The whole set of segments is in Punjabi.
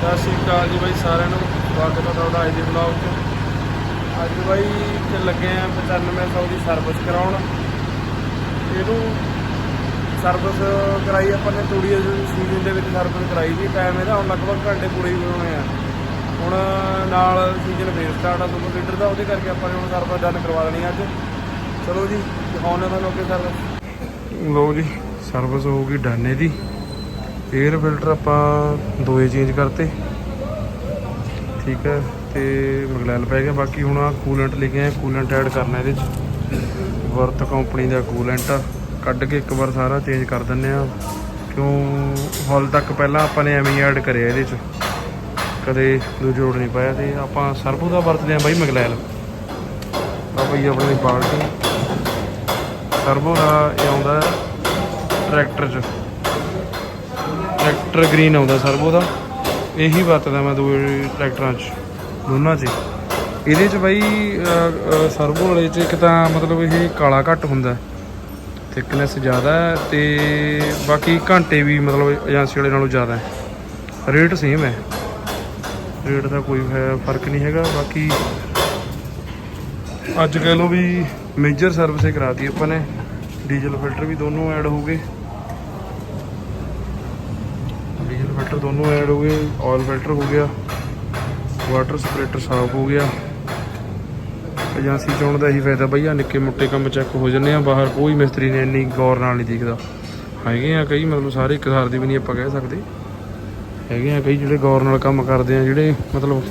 ਸਤਿ ਸ਼੍ਰੀ ਅਕਾਲ ਜੀ ਬਾਈ ਸਾਰਿਆਂ ਨੂੰ। ਸਵਾਗਤ ਹੈ ਤੁਹਾਡਾ ਅੱਜ ਦੇ ਵਲੌਗ 'ਚ। ਅੱਜ ਬਾਈ ਤੇ ਲੱਗੇ ਆ 9500 ਦੀ ਸਰਵਿਸ ਕਰਾਉਣ। ਇਹਨੂੰ ਸਰਵਿਸ ਕਰਾਈ ਆਪਾਂ ਨੇ ਤੂੜੀ ਦੇ ਸੀਜ਼ਨ ਦੇ ਵਿੱਚ ਸਰਵਿਸ ਕਰਾਈ ਸੀ। ਟਾਈਮ ਇਹਦਾ ਹੁਣ ਲਗਭਗ ਘੰਟੇ ਪੂਰੇ ਹੀ ਹੋਏ ਆ। ਹੁਣ ਨਾਲ ਸੀਜ਼ਨ ਫੇਰ ਸਟਾਰਟ ਆ ਸੁਪਰ ਲੀਡਰ ਦਾ। ਉਹਦੇ ਕਰਕੇ ਆਪਾਂ ਨੇ ਹੁਣ ਸਰਵਿਸ ਡਨ ਕਰਵਾ ਦੇਣੀ ਅੱਜ। ਚਲੋ ਜੀ, ਦਿਖਾਉਂਦੇ ਤੁਹਾਨੂੰ ਅੱਗੇ ਸਰਵਿਸ ਲੋ ਜੀ ਸਰਵਿਸ ਹੋ ਗਈ ਡਨ ਇਹਦੀ। 에ਅਰ ਫਿਲਟਰ ਆਪਾਂ ਦੋਏ ਚੇਂਜ ਕਰਤੇ। ਠੀਕ ਹੈ, ਤੇ ਮਗਲੈਲ ਪੈ ਗਿਆ। ਬਾਕੀ ਹੁਣ ਆ ਕੂਲੈਂਟ ਲਿਖਿਆ ਕੇ ਕੂਲੈਂਟ ਐਡ ਕਰਨਾ ਇਹਦੇ ਚ। ਵਰਤ ਕੰਪਨੀ ਦਾ ਕੂਲੈਂਟ ਆ। ਕੱਢ ਕੇ ਇੱਕ ਵਾਰ ਸਾਰਾ ਚੇਂਜ ਕਰ ਦਿੰਨੇ ਆ। ਕਿਉਂ, ਹਾਲ ਤੱਕ ਪਹਿਲਾਂ ਆਪਾਂ ਨੇ ਐਵੇਂ ਐਡ ਕਰਿਆ ਇਹਦੇ ਚ। ਕਦੇ ਦੂ ਜੋੜ ਨਹੀਂ ਪਾਇਆ ਤੇ ਆਪਾਂ ਸਰਬੂ ਦਾ ਵਰਤਦੇ ਆ ਬਾਈ ਮਗਲੈਲ ਆ ਬਈ ਆਪਣੇ ਦੀ ਬਾਲਟੀ ਸਰਬੋ ਦਾ ਇਹ ਆਉਂਦਾ ਟਰੈਕਟਰ ਚ। ਟਰੈਕਟਰ ਗ੍ਰੀਨ ਆਉਂਦਾ ਸਰਬੋ ਦਾ। ਇਹੀ ਵਰਤਦਾ ਮੈਂ ਦੋ ਟਰੈਕਟਰਾਂ 'ਚ, ਦੋਨਾਂ 'ਚ ਇਹਦੇ 'ਚ ਬਾਈ ਸਰਬੋ ਵਾਲੇ 'ਚ ਇੱਕ ਤਾਂ ਮਤਲਬ ਇਹ ਕਾਲਾ ਘੱਟ ਹੁੰਦਾ ਥਿਕਨੈਸ ਜ਼ਿਆਦਾ ਹੈ ਤੇ ਬਾਕੀ ਘੰਟੇ ਵੀ ਮਤਲਬ ਏਜੰਸੀ ਵਾਲੇ ਨਾਲੋਂ ਜ਼ਿਆਦਾ ਹੈ। ਰੇਟ ਸੇਮ ਹੈ। ਰੇਟ ਦਾ ਕੋਈ ਫ਼ਰਕ ਨਹੀਂ ਹੈਗਾ। ਬਾਕੀ ਅੱਜ ਕਹਿ ਲਓ ਵੀ ਮੇਜਰ ਸਰਵਿਸ ਕਰਾਤੀ ਆਪਾਂ ਨੇ। ਡੀਜ਼ਲ ਫਿਲਟਰ ਵੀ ਦੋਨੋਂ ਐਡ ਹੋ ਗਏ। ਡੀਜ਼ਲ ਫਿਲਟਰ ਦੋਨੋਂ ਐਡ ਹੋ ਗਏ ਆਇਲ ਫਿਲਟਰ ਹੋ ਗਿਆ ਵਾਟਰ ਸਪਰੇਟਰ ਸਾਫ਼ ਹੋ ਗਿਆ। ਏਜੰਸੀ ਚੋਣ ਦਾ ਇਹੀ ਫਾਇਦਾ ਬਈ ਆ ਨਿੱਕੇ ਮੁੱਟੇ ਕੰਮ ਚੈੱਕ ਹੋ ਜੰਨੇ ਆ, ਬਾਹਰ ਕੋਈ ਮਿਸਤਰੀ ਨੇ ਇੰਨੀ ਗੌਰ ਨਾਲ ਨਹੀਂ ਦੇਖਦਾ। ਹੈਗੇ ਆ ਕਈ, ਮਤਲਬ ਸਾਰੇ ਇੱਕ ਸਾਰ ਦੀ ਵੀ ਨਹੀਂ ਆਪਾਂ ਕਹਿ ਸਕਦੇ। ਹੈਗੇ ਆ ਕਈ ਜਿਹੜੇ ਗੌਰ ਨਾਲ ਕੰਮ ਕਰਦੇ ਆ, ਜਿਹੜੇ ਮਤਲਬ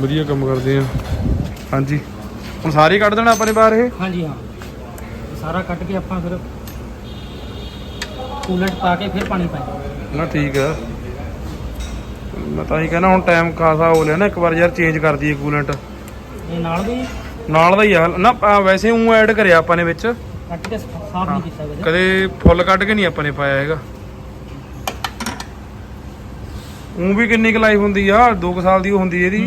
ਵਧੀਆ ਕੰਮ ਕਰਦੇ ਆ। ਹਾਂਜੀ। ਹੁਣ ਸਾਰੇ ਕੱਢ ਦੇਣਾ ਆਪਾਂ ਨੇ ਬਾਹਰ ਇਹ? ਹਾਂਜੀ, ਹਾਂ। ਸਾਰਾ ਕੱਟ ਕੇ ਆਪਾਂ ਫਿਰ ਕੂਲੈਂਟ ਪਾ ਕੇ ਫਿਰ ਪਾਣੀ ਪਾਈਏ। ਨਾ ਠੀਕ ਆ। ਮੈਂ ਤਾਂ ਹੀ ਕਹਿੰਦਾ ਹੁਣ ਟਾਈਮ ਖਾਸਾ ਹੋ ਲਿਆ ਨਾ ਇੱਕ ਵਾਰ ਯਾਰ ਚੇਂਜ ਕਰ ਦਈਏ ਕੂਲੈਂਟ ਇਹ ਨਾਲ ਵੀ? ਨਾਲ ਦਾ ਹੀ ਆ। ਨਾ ਆ ਵੈਸੇ ਉਹ ਐਡ ਕਰਿਆ ਆਪਾਂ ਨੇ ਵਿੱਚ। ਕੱਟ ਕੇ ਸਾਫ਼ ਨਹੀਂ ਕੀਤਾ ਵੈਸੇ ਕਦੇ ਫੁੱਲ ਕੱਢ ਕੇ ਨਹੀਂ ਆਪਾਂ ਨੇ ਪਾਇਆ ਹੈਗਾ। ਉਹ ਵੀ ਕਿੰਨੀ ਕੁ ਲਾਈਫ ਹੁੰਦੀ ਆ 2 ਸਾਲ ਦੀ ਉਹ ਹੁੰਦੀ ਇਹਦੀ।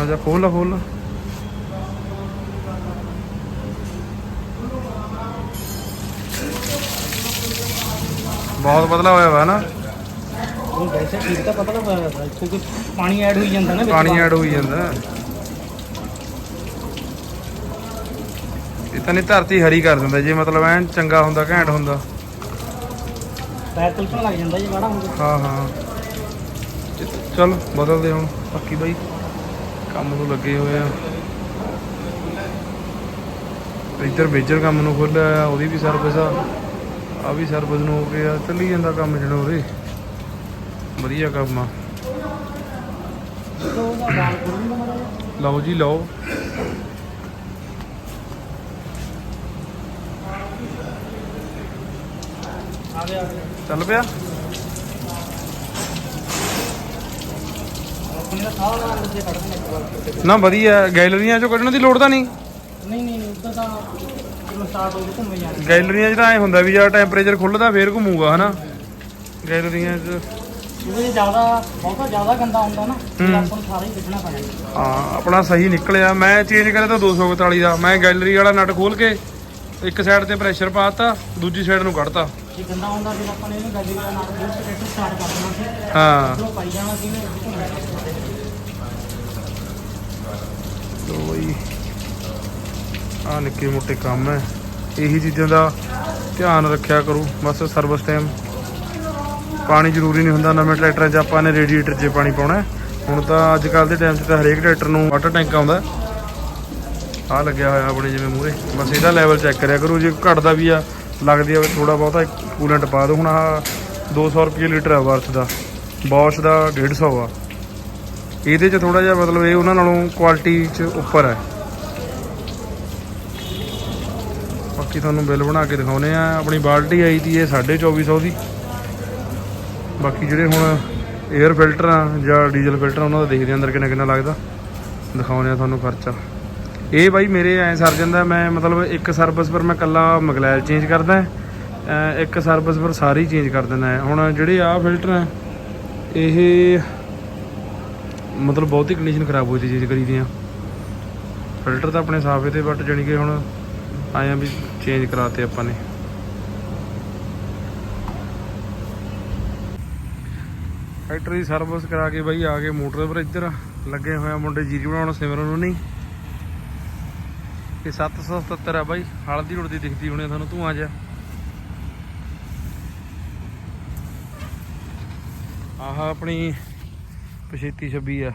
ਆ ਜਾ ਖੋਲ ਖੋਲ ਬਹੁਤ ਬਦਲਾ ਹੋਇਆ ਵਾ ਨਾ। ਵੈਸੇ ਠੀਕ ਤਾਂ ਕਿਉਂਕਿ ਪਾਣੀ ਐਡ ਹੋਈ ਜਾਂਦਾ ਨਾ ਵਿੱਚ ਪਾਣੀ ਐਡ ਹੋਈ ਜਾਂਦਾ। ਇਹ ਤਾਂ ਨਹੀਂ ਧਰਤੀ ਹਰੀ ਕਰ ਦਿੰਦਾ ਜੇ ਮਤਲਬ ਐਨ ਚੰਗਾ ਹੁੰਦਾ ਘੈਂਟ ਹੁੰਦਾ। ਪੈਰ ਤਿਲਕਣ ਲੱਗ ਜਾਂਦਾ ਜੇ ਗਾੜਾ ਹੁੰਦਾ। ਹਾਂ ਹਾਂ। ਚ- ਚੱਲ ਬਦਲਦੇ ਹੁਣ ਪੱਕੀ ਬਾਈ ਕੰਮ ਨੂੰ ਲੱਗੇ ਹੋਏ ਆ। ਇੱਧਰ ਮੇਜਰ ਕੰਮ ਨੂੰ ਖੋਲਿਆ ਆ ਉਹਦੀ ਵੀ ਸਰਵਿਸ ਆ। ਆ ਵੀ ਸਰਵਿਸ ਨੂੰ ਹੋ ਗਿਆ, ਚੱਲੀ ਜਾਂਦਾ ਕੰਮ ਜਿਹੜਾ ਉਹਦੇ ਵਧੀਆ ਕੰਮ ਆ। ਲਓ ਜੀ, ਲਓ। ਚੱਲ ਪਿਆ? ਨਾ ਵਧੀਆ, ਗੈਲਰੀਆਂ ਚੋਂ ਕੱਢਣ ਦੀ ਲੋੜ ਤਾਂ ਨਹੀਂ? ਨਹੀਂ ਨਹੀਂ ਨਹੀਂ ਉਦਾਂ ਤਾਂ ਜਦੋਂ ਸਟਾਰਟ ਹੋ ਗਈ ਘੁੰਮੇ ਜਾਣਾ ਗੈਲਰੀਆਂ ਐ ਹੁੰਦਾ ਵੀ ਯਾਰ ਟੈਂਪਰੇਚਰ ਖੁੱਲਦਾ ਫੇਰ ਘੁੰਮੂਗਾ ਹਨਾ? ਗੈਲਰੀਆਂ 'ਚ। ਜਿਹਦੇ ਜੇ ਜ਼ਿਆਦਾ ਬਹੁਤਾ ਜ਼ਿਆਦਾ ਗੰਦਾ ਹੁੰਦਾ ਨਾ ਫਿਰ ਹੂੰ। ਆਪਾਂ ਨੂੰ ਸਾਰਾ ਹੀ ਕੱਢਣਾ ਪੈਣਾ। ਹਾਂ ਆਪਣਾ ਸਹੀ ਨਿਕਲਿਆ। ਮੈਂ ਚੇਂਜ ਕਰਿਆ ਤਾਂ 241 ਦਾ। ਮੈਂ ਗੈਲਰੀ ਵਾਲਾ ਨਟ ਖੋਲ ਕੇ ਇੱਕ ਸਾਈਡ ਤੇ ਪ੍ਰੈਸ਼ਰ ਪਾਤਾ ਦੂਜੀ ਸਾਈਡ ਨੂੰ ਕੱਢਤਾ। ਜੇ ਗੰਦਾ ਹੁੰਦਾ ਫਿਰ ਆਪਾਂ ਨੇ ਇਹਨੂੰ ਗੱਡੀ ਨਾਲ ਕਰਕੇ ਸਟਾਰਟ ਕਰ ਦੇਣਾ ਸੀ। ਹਾਂ। ਉਧਰੋਂ ਪਾਈ ਜਾਣਾ ਸੀ ਇਹਨੇ ਬਈ ਆ ਨਿੱਕੇ ਮੋਟੇ ਕੰਮ ਹੈ। ਇਹੀ ਚੀਜ਼ਾਂ ਦਾ ਧਿਆਨ ਰੱਖਿਆ ਕਰੋ। ਬਸ ਸਰਵਿਸ ਟਾਈਮ ਪਾਣੀ ਜ਼ਰੂਰੀ ਨਹੀਂ ਹੁੰਦਾ। ਨਵੇਂ ਟਰੈਕਟਰਾਂ 'ਚ ਆਪਾਂ ਨੇ ਰੇਡੀਏਟਰ 'ਚ ਪਾਣੀ ਪਾਉਣਾ ਹੁਣ ਤਾਂ ਅੱਜ ਕੱਲ ਦੇ ਟਾਈਮ 'ਚ ਤਾਂ ਹਰੇਕ ਟਰੈਕਟਰ ਨੂੰ ਵਾਟਰ ਟੈਂਕ ਆਉਂਦਾ ਆ ਲੱਗਿਆ ਹੋਇਆ ਆਪਣੇ ਜਿਵੇਂ ਮੂਰੇ ਬਸ ਇਹਦਾ ਲੈਵਲ ਚੈੱਕ ਕਰਿਆ ਕਰੋ। ਜੇ ਘਟਦਾ ਵੀ ਆ, ਲੱਗਦੀ ਆ ਥੋੜਾ ਬਹੁਤਾ ਕੂਲੈਂਟ ਪਾ ਦਿਓ। ਹੁਣ ਆ 200 ਰੁਪਏ ਲੀਟਰ ਆ ਵਰਥ ਦਾ। ਬੌਸ਼ ਦਾ 150 ਆ। ਇਹਦੇ 'ਚ ਥੋੜਾ ਜਿਹਾ ਮਤਲਬ ਇਹ ਉਹਨਾਂ ਨਾਲੋਂ ਕੁਆਲਿਟੀ 'ਚ ਉੱਪਰ ਹੈ। ਬਾਕੀ ਤੁਹਾਨੂੰ ਬਿੱਲ ਬਣਾ ਕੇ ਦਿਖਾਉਨੇ ਆ ਆਪਣੀ ਬਾਲਟੀ ਆਈ ਤੀ ਇਹ 2450 ਦੀ। ਬਾਕੀ ਜਿਹੜੇ ਹੁਣ 에ਅਰ ਫਿਲਟਰ ਆ ਜਾਂ ਡੀਜ਼ਲ ਫਿਲਟਰ ਉਹਨਾਂ ਦਾ ਦੇਖਦੇ ਆ ਅੰਦਰ ਕਿੰਨਾ ਕਿੰਨਾ ਲੱਗਦਾ। ਦਿਖਾਉਨੇ ਆ ਤੁਹਾਨੂੰ ਖਰਚਾ। ਇਹ ਬਾਈ ਮੇਰੇ ਐ ਸਰ ਜਾਂਦਾ, ਮੈਂ ਮਤਲਬ ਇੱਕ ਸਰਵਿਸ ਪਰ ਮੈਂ ਕੱਲਾ ਮਗਲੈਲ ਚੇਂਜ ਕਰਦਾ ਇੱਕ ਸਰਵਿਸ ਪਰ ਸਾਰੀ ਚੇਂਜ ਕਰ ਦਿੰਦਾ ਹੁਣ ਜਿਹੜੇ ਆ ਫਿਲਟਰ ਆ, ਇਹ ਮਤਲਬ ਬਹੁਤੀ ਕੰਡੀਸ਼ਨ ਖਰਾਬ ਹੋਈ ਤੀ ਚੇਂਜ ਕਰੀ ਦੀਆਂ। ਫਿਲਟਰ ਤਾਂ ਆਪਣੇ ਸਾਫੇ ਤੇ ਬਟ ਜਾਣੀ ਕਿ ਹੁਣ ਆਇਆ ਵੀ ਚੇਂਜ ਕਰਾਤੇ ਆਪਾਂ ਨੇ। ਫੈਕਟਰੀ ਸਰਵਿਸ ਕਰਾ ਕੇ ਬਾਈ ਆ ਗਏ ਮੋਟਰ ਪਰ ਇੱਧਰ। ਲੱਗੇ ਹੋਇਆ ਮੁੰਡੇ ਜੀਰੀ ਬਣਾਉਣ, ਸਿਮਰਨ ਨੂੰ ਨਹੀਂ। ਇਹ 777 ਆ ਬਾਈ, ਹਲਦੀ ਉੜਦੀ ਦਿਖਦੀ ਹੋਣੀ ਤੁਹਾਨੂੰ ਧੂਆਂ ਜਿਹਾ ਆਹ ਆਪਣੀ ਪਛੇਤੀ ਛੱਬੀ ਆ।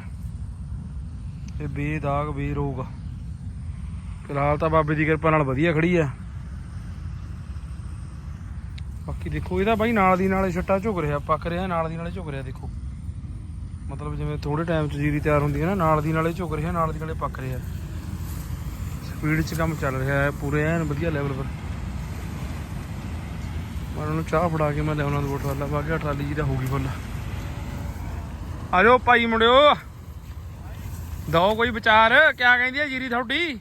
ਇਹ ਬੇ ਦਾਗ ਬੇ ਰੋਗ ਫਿਲਹਾਲ ਤਾਂ ਬਾਬੇ ਦੀ ਕਿਰਪਾ ਨਾਲ ਵਧੀਆ ਖੜੀ ਆ। ਬਾਕੀ ਦੇਖੋ, ਇਹਦਾ ਬਾਈ ਨਾਲ ਦੀ ਨਾਲੇ ਛੱਟਾ ਝੁਕ ਰਿਹਾ, ਪੱਕ ਰਿਹਾ, ਨਾਲ ਦੀ ਨਾਲੇ ਝੁਕ ਰਿਹਾ, ਦੇਖੋ। ਮਤਲਬ ਜਿਵੇਂ ਥੋੜੇ ਟਾਈਮ ਚ ਜੀਰੀ ਤਿਆਰ ਹੁੰਦੀ ਹੈ ਨਾ, ਨਾਲ ਦੀ ਨਾਲੇ ਝੁਕ ਰਿਹਾ, ਨਾਲ ਦੀ ਨਾਲੇ ਪੱਕ ਰਿਹਾ। ਸਪੀਡ 'ਚ ਕੰਮ ਚੱਲ ਰਿਹਾ ਹੈ, ਪੂਰੇ ਐਨ ਵਧੀਆ ਲੈਵਲ ਪਰ। ਮੈਂ ਉਹਨਾਂ ਚਾਹ ਫੜਾ ਕੇ ਮੈਂ ਲਿਆਉਣਾ ਦੋ ਟਰਾਲਾ ਪਾ ਟਰਾਲੀ ਜੀ ਦਾ ਹੋ ਗਈ ਫੁੱਲ। ਆ ਭਾਈ ਮੁੰਡਿਓ। ਦੋ ਕੋਈ ਵਿਚਾਰ, ਕਿਆ ਕਹਿੰਦੀ ਹੈ ਜੀਰੀ ਤੁਹਾਡੀ?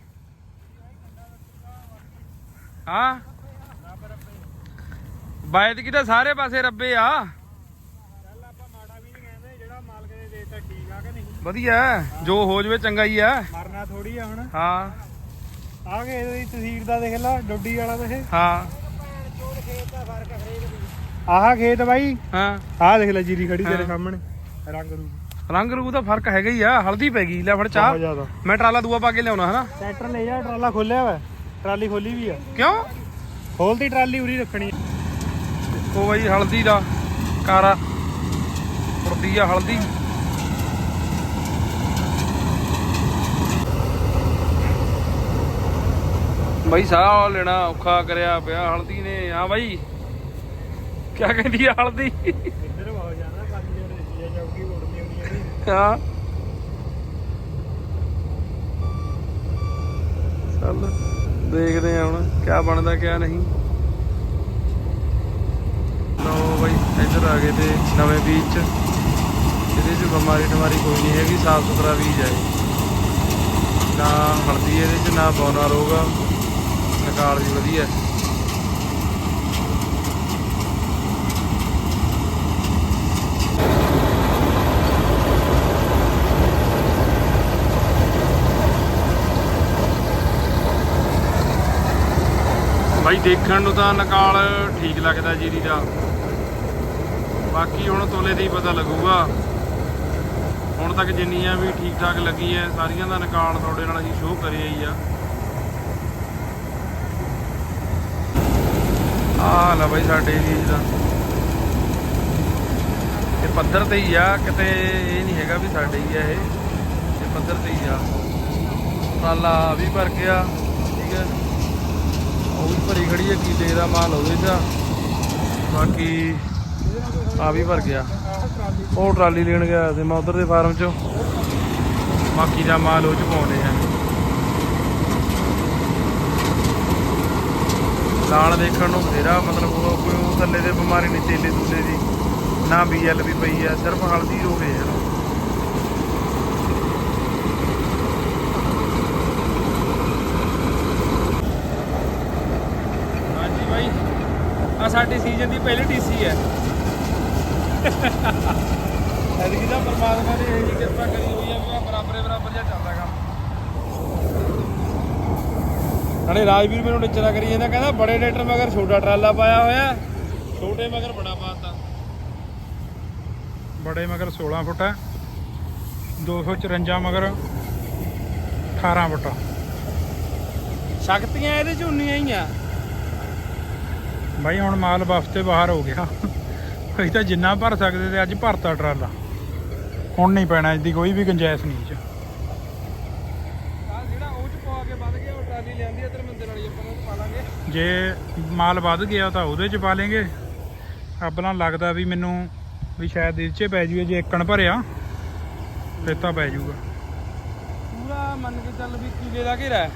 ਹਾਂ। ਬਾਇਦ ਕੀ ਤਾਂ ਸਾਰੇ ਪਾਸੇ ਰੱਬੇ ਆ। ਚੱਲ ਆਪਾਂ ਮਾੜਾ ਵੀ ਨਹੀਂ ਕਹਿੰਦੇ ਜਿਹੜਾ ਮਾਲਕ ਨੇ ਦੇਤਾ ਠੀਕ ਆ ਕਿ ਨਹੀਂ ਵਧੀਆ। ਜੋ ਹੋ ਜਵੇ ਚੰਗਾ ਹੀ ਆ। ਮਰਨਾ ਥੋੜੀ ਆ ਹੁਣ। ਹਾਂ। ਆ ਕੇ ਇਹਦੀ ਤਸਵੀਰ ਦਾ ਦੇਖ ਲੈ ਡੋਡੀ ਵਾਲਾ ਵੇ ਹਾਂ। ਆਹ ਖੇਤ ਬਾਈ। ਹਾਂ। ਆਹ ਦੇਖ ਲੈ ਜੀਰੀ ਖੜੀ। ਤੇਰੇ ਸਾਹਮਣੇ। ਰੰਗ ਰੂਪ ਰੰਗ ਰੂ ਦਾ ਫ਼ਰਕ ਹੈਗਾ ਹੀ ਆ ਹਲਦੀ ਪੈ ਗਈ। ਲੈ ਫੜ ਚਾਹ। ਬਹੁਤ ਜ਼ਿਆਦਾ। ਮੈਂ ਟਰਾਲਾ ਦੂਆ ਪਾ ਕੇ ਲਿਆਉਣਾ ਹਨਾ? ਟਰੈਕਟਰ ਲੈ ਜਾ ਟਰਾਲਾ ਖੋਲਿਆ ਵਾ। ਟਰਾਲੀ ਖੋਲੀ ਵੀ ਆ। ਕਿਉਂ? ਖੋਲਦੀ ਟਰਾਲੀ ਉਰੀ ਰੱਖਣੀ ਦੇਖੋ ਬਾਈ ਹਲਦੀ ਦਾ ਕਾਰਾ। ਉੜਦੀ ਆ ਹਲਦੀ। ਬਾਈ ਸਾਹ ਲੈਣਾ ਔਖਾ ਕਰਿਆ ਪਿਆ ਹਲਦੀ ਨੇ। ਹਾਂ ਬਾਈ ਕਿਆ ਕਹਿੰਦੀ ਆ ਹਲਦੀ? ਇੱਧਰ ਹੈ ਹਾਂ। ਚੱਲ। ਦੇਖਦੇ ਆ ਹੁਣ ਕਿਆ ਬਣਦਾ ਕਿਆ ਨਹੀਂ। ਲੋ ਬਈ, ਇੱਧਰ ਆ ਗਏ ਤੇ ਨਵੇਂ ਬੀਚ ਚ ਇਹਦੇ ਚ ਬਿਮਾਰੀ ਟਮਾਰੀ ਕੋਈ ਨਹੀਂ ਹੈਗੀ, ਸਾਫ਼ ਸੁਥਰਾ ਬੀਜ ਹੈ ਨਾ ਹਲਦੀ ਇਹਦੇ ਚ, ਨਾ ਬੌਨਾ ਰੋਗਾ। ਆ ਨਿਕਾਲ ਵੀ ਵਧੀਆ। ਬਾਈ, ਦੇਖਣ ਨੂੰ ਤਾਂ ਨਕਾਲ ਠੀਕ ਲੱਗਦਾ ਜੀਰੀ ਦਾ। ਬਾਕੀ ਹੁਣ ਤੋਲੇ ਦੀ ਪਤਾ ਲੱਗੂਗਾ। ਹੁਣ ਤੱਕ ਜਿੰਨੀਆਂ ਵੀ ਠੀਕ ਠਾਕ ਲੱਗੀ ਐ, ਸਾਰੀਆਂ ਦਾ ਨਕਾਲ ਤੁਹਾਡੇ ਨਾਲ ਅਸੀਂ ਸ਼ੋਅ ਕਰਿਆ ਹੀ ਆ। ਆਹ ਲੈ ਬਾਈ, ਸਾਡੇ ਏਰੀਏ ਦਾ। ਇਹ ਪੱਧਰ ਤੇ ਹੀ ਆ, ਕਿਤੇ ਇਹ ਨਹੀਂ ਹੈਗਾ ਵੀ ਸਾਡੇ ਹੀ ਆ ਇਹ। ਇਹ ਪੱਧਰ ਤੇ ਹੀ ਆ। ਟਰਾਲਾ ਵੀ ਭਰ ਗਿਆ, ਠੀਕ ਹੈ ਉਹ ਭਰੀ ਖੜੀ ਹੈ ਕੀਲੇ ਦਾ ਮਾਲ ਉਹਦੇ ਚ ਬਾਕੀ ਆ ਵੀ ਭਰ ਗਿਆ। ਉਹ ਟਰਾਲੀ ਲੈਣ ਗਿਆ ਸੀ ਮੈਂ ਉਧਰ ਦੇ ਫਾਰਮ ਚੋਂ। ਬਾਕੀ ਦਾ ਮਾਲ ਉਹ ਚ ਪਾਉਣੇ ਆ। ਲਾਣ ਦੇਖਣ ਨੂੰ ਬਥੇਰਾ, ਮਤਲਬ ਉਹ ਕੋਈ ਉਹ ਥੱਲੇ ਦੇ ਬਿਮਾਰੀ ਨਹੀਂ ਤੇਲੇ ਦੂਲੇ ਦੀ। ਨਾ ਬੀਐਲ ਵੀ ਪਈ ਆ, ਸਿਰਫ ਹਲਦੀ ਹੋ ਗਏ ਇਹਨੂੰ ਹਾਂਜੀ ਬਾਈ ਆ ਸਾਡੀ ਸੀਜ਼ਨ ਦੀ ਪਹਿਲੀ ਟੀਸੀ ਹੈ। ਐਤਕੀ ਦਾ ਪਰਮਾਤਮਾ ਨੇ ਇਹ ਜੀ ਕਿਰਪਾ ਕਰੀ ਹੋਈ ਹੈ ਵੀ ਆਹ ਬਰਾਬਰੇ ਬਰਾਬਰ ਜਿਹਾ ਚੱਲਦਾ ਕੰਮ। ਨਾਲੇ ਰਾਜਵੀਰ ਮੈਨੂੰ ਟਿਚਰਾ ਕਰੀ ਜਾਂਦਾ, ਕਹਿੰਦਾ ਬੜੇ ਟਰੈਕਟਰ ਮਗਰ ਛੋਟਾ ਟਰਾਲਾ ਪਾਇਆ ਹੋਇਆ, ਛੋਟੇ ਮਗਰ ਬੜਾ ਪਾਤਾ। ਬੜੇ ਮਗਰ 16 ਫੁੱਟ ਹੈ 254 ਮਗਰ 18 ਫੁੱਟ। ਸ਼ਕਤੀਆਂ ਇਹਦੇ ਚ ਉਨੀਆਂ ਹੀ ਆ। ਬਾਈ ਹੁਣ ਮਾਲ ਬਫ ਤੇ ਬਾਹਰ ਹੋ ਗਿਆ। ਅਸੀਂ ਤਾਂ ਜਿੰਨਾ ਭਰ ਸਕਦੇ ਤੇ ਅੱਜ ਭਰਤਾ ਟਰਾਲਾ। ਹੁਣ ਨਹੀਂ ਪੈਣਾ ਇਹਦੀ ਕੋਈ ਵੀ ਗੁੰਜਾਇਸ਼ ਨਹੀਂ ਚ ਜੇ ਮਾਲ ਵੱਧ ਗਿਆ ਤਾਂ ਉਹਦੇ ਚ ਪਾ ਲੇਂਗੇ। ਆਪਣਾ ਲੱਗਦਾ ਵੀ ਮੈਨੂੰ ਵੀ ਸ਼ਾਇਦ ਇਹ 'ਚ ਪੈ ਜੂਏ ਜੇ ਇੱਕਣ ਭਰਿਆ ਫਿਰ ਤਾਂ ਪੈ ਜੂਗਾ। ਪੂਰਾ ਮੰਨ ਕੇ ਚੱਲ ਵੀ ਕੀਲੇ ਦਾ ਘੇਰਾ ਹੈ।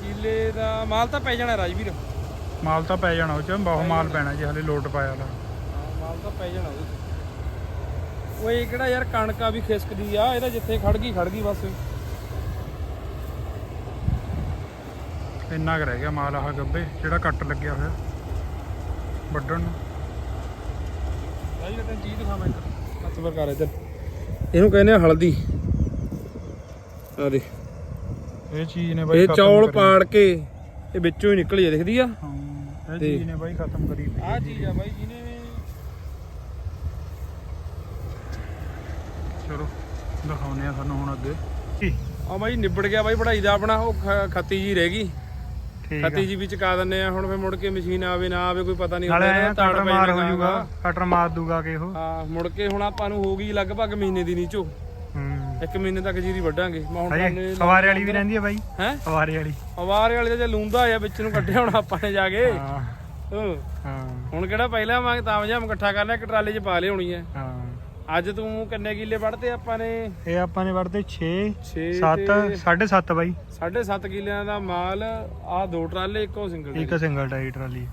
ਕੀਲੇ ਦਾ ਮਾਲ ਤਾਂ ਪੈ ਜਾਣਾ ਰਾਜਵੀਰ। ਮਾਲ ਤਾਂ ਪੈ ਜਾਣਾ ਉਹ ਚ ਬਹੁਤ ਮਾਲ ਪੈਣਾ ਜੇ ਹਲੇ ਲੋਟ ਪਾਇਆ ਲਾ ਮਾਲ ਤਾਂ ਪੈ ਜਾਣਾ ਉਹਦੇ ਚ। ਓਏ ਇਹ ਕਿਹੜਾ ਯਾਰ ਕਣਕਾ ਵੀ ਖਿਸਕਦੀ ਆ ਇਹਦਾ ਜਿੱਥੇ ਖੜ ਗਈ ਖੜ ਗਈ ਬਸ। ਇੰਨਾ ਕੁ ਰਹਿ ਗਿਆ ਮਾਲ ਆਹ ਗੱਬੇ ਜਿਹੜਾ ਕੱਟ ਲੱਗਿਆ ਹੋਇਆ। ਵੱਢਣ ਨੂੰ। ਰਾਜੀ ਤੈਨੂੰ ਚੀਜ਼ ਦਿਖਾਵਾਂ ਇੱਕ। ਹੱਥ ਪਰ ਕਰ ਇੱਧਰ। ਇਹਨੂੰ ਕਹਿੰਦੇ ਆ ਹਲਦੀ। ਆ ਦੇ ਇਹ ਚੀਜ਼ ਨੇ ਬਾਈ ਇਹ ਖਤਮ ਚੌਲ ਕਰੀ। ਪਾੜ ਕੇ ਇਹ ਵਿੱਚੋਂ ਹੀ ਨਿਕਲੀ ਆ ਦਿਖਦੀ ਆ? ਹਾਂ। ਇਹ ਤੇ- ਚੀਜ਼ ਨੇ ਬਾਈ ਖਤਮ ਕਰੀ ਪਈ ਆ ਚੀਜ਼ ਆ ਬਾਈ ਜਿਹਨੇ ਚਲੋ ਦਿਖਾਉਨੇ ਆ ਤੁਹਾਨੂੰ ਹੁਣ ਅੱਗੇ। ਆ ਬਾਈ ਨਿਬੜ ਗਿਆ ਬਾਈ ਪੜਾਈ ਦਾ ਆਪਣਾ ਉਹ ਖ- ਖੱਤੀ ਜੀ ਰਹਿ ਗਈ। ਆ। ਖੱਤੀ ਜੀ ਵਿੱਚ ਕਾ ਦਿੰਨੇ ਆ ਹੁਣ ਫੇ ਮੁੜ ਕੇ ਮਸ਼ੀਨ ਆਵੇ ਨਾ ਆਵੇ ਕੋਈ ਪਤਾ ਨਹੀਂ ਨਾਲੇ ਹੁੰਦਾ, ਐਂ ਤਾੜ ਕਟਰ ਪੈ ਮਾਰ ਹੋ ਜਾਣਾ ਜਾਊਗਾ ਗਾ। ਕਟਰ ਮਾਰ ਦੂਗਾ ਕਿ ਉਹ ਹਾਂ ਮੁੜ ਕੇ ਹੁਣ ਆਪਾਂ ਨੂੰ ਹੋ ਗਈ ਲਗਭਗ ਮਹੀਨੇ ਦੀ ਨੀਚੋ। ਇੱਕ ਮਹੀਨੇ ਤੱਕ ਜੀਰੀ ਵੱਢਾਂਗੇ। ਮੈਂ ਹੁਣ ਹਜੇ ਸਵਾਰੇ ਵਾਲੀ ਵੀ ਰਹਿੰਦੀ ਹੈ ਬਾਈ? ਹੈ? ਸਵਾਰੇ ਵਾਲੀ। ਅਵਾਰੇ ਵਾਲੇ ਦਾ ਜੇ ਲੂੰਦਾ ਆ ਵਿੱਚ ਨੂੰ ਕੱਢਿਆ ਹੁਣ ਆਪਾਂ ਨੇ ਜਾ ਕੇ। ਹਾਂ। ਹਾਂ। ਹੁਣ ਕਿਹੜਾ ਪਹਿਲਾਂ ਤਾਂ ਜਾਮ ਇਕੱਠਾ ਕਰਨਾ ਇੱਕ ਟਰਾਲੇ 'ਚ ਪਾ ਲਿਆਉਣੀ ਹੈ ਹਾਂ। ਅੱਜ ਤੂੰ ਕਿੰਨੇ ਕਿੱਲੇ ਵੱਢਦੇ ਆਪਾਂ ਨੇ? ਇਹ ਆਪਾਂ ਨੇ ਵੜਦੇ 6 6 7 7.5 ਬਾਈ। 7.5 ਕਿੱਲਿਆਂ ਦਾ ਮਾਲ ਆ ਦੋ ਟਰਾਲੇ ਇੱਕੋ ਸਿੰਗਲ ਇੱਕ ਸਿੰਗਲ ਟਾਈ ਟਰਾਲੀ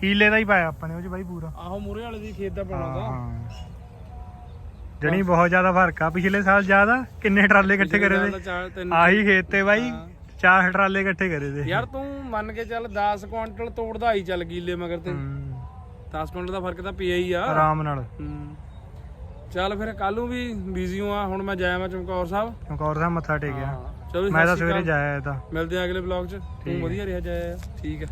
ਕੀਲੇ ਦਾ ਹੀ ਪਾਇਆ ਆਪਾਂ ਨੇ ਉਹ ਚ ਬਾਈ ਪੂਰਾ। ਆਹੋ ਮੂਰੇ ਵਾਲੇ ਦੀ ਖੇਤ ਦਾ ਪਾਉਣਾ ਦਾ ਹਾਂ। ਜਣੀ ਬਹੁਤ ਜ਼ਿਆਦਾ ਫ਼ਰਕ ਆ ਪਿਛਲੇ ਸਾਲ ਜ਼ਿਆਦਾ ਕਿੰਨੇ ਟਰਾਲੇ ਇਕੱਠੇ ਕਰੇ ਤਿੰਨ। ਆਹੀ ਖੇਤ ਤੇ ਬਾਈ। ਚਾਰ ਟਰਾਲੇ ਇਕੱਠੇ ਕਰੇ ਤੇ। ਯਾਰ ਤੂੰ ਮੰਨ ਕੇ ਚੱਲ 10 ਕੁਆਂਟਲ ਤੋੜਦਾ ਹੀ ਚੱਲ ਕਿੱਲੇ ਮਗਰ ਤੇ। ਹੂੰ, 10 ਕੁਆਂਟਲ ਦਾ ਫ਼ਰਕ ਤਾਂ ਪਿਆ ਹੀ ਆ। ਆਰਾਮ ਨਾਲ। ਚੱਲ ਫਿਰ ਕੱਲ ਨੂੰ ਵੀ ਬਿਜ਼ੀ ਹਾਂ ਹੁਣ ਮੈਂ ਜਾਇਆ ਮੈਂ ਚਮਕੌਰ ਸਾਹਿਬ। ਚਮਕੌਰ ਸਾਹਿਬ ਮੱਥਾ ਟੇਕਿਆ। ਮੈਂ ਤਾਂ ਸਵੇਰੇ। ਜਾਇਆ ਤਾਂ। ਮਿਲਦੇ ਆ ਅਗਲੇ ਬਲੌਗ 'ਚ। ਤੂੰ। ਵਧੀਆ ਰਿਹਾ ਜਾਇਆ। ਠੀਕ ਹੈ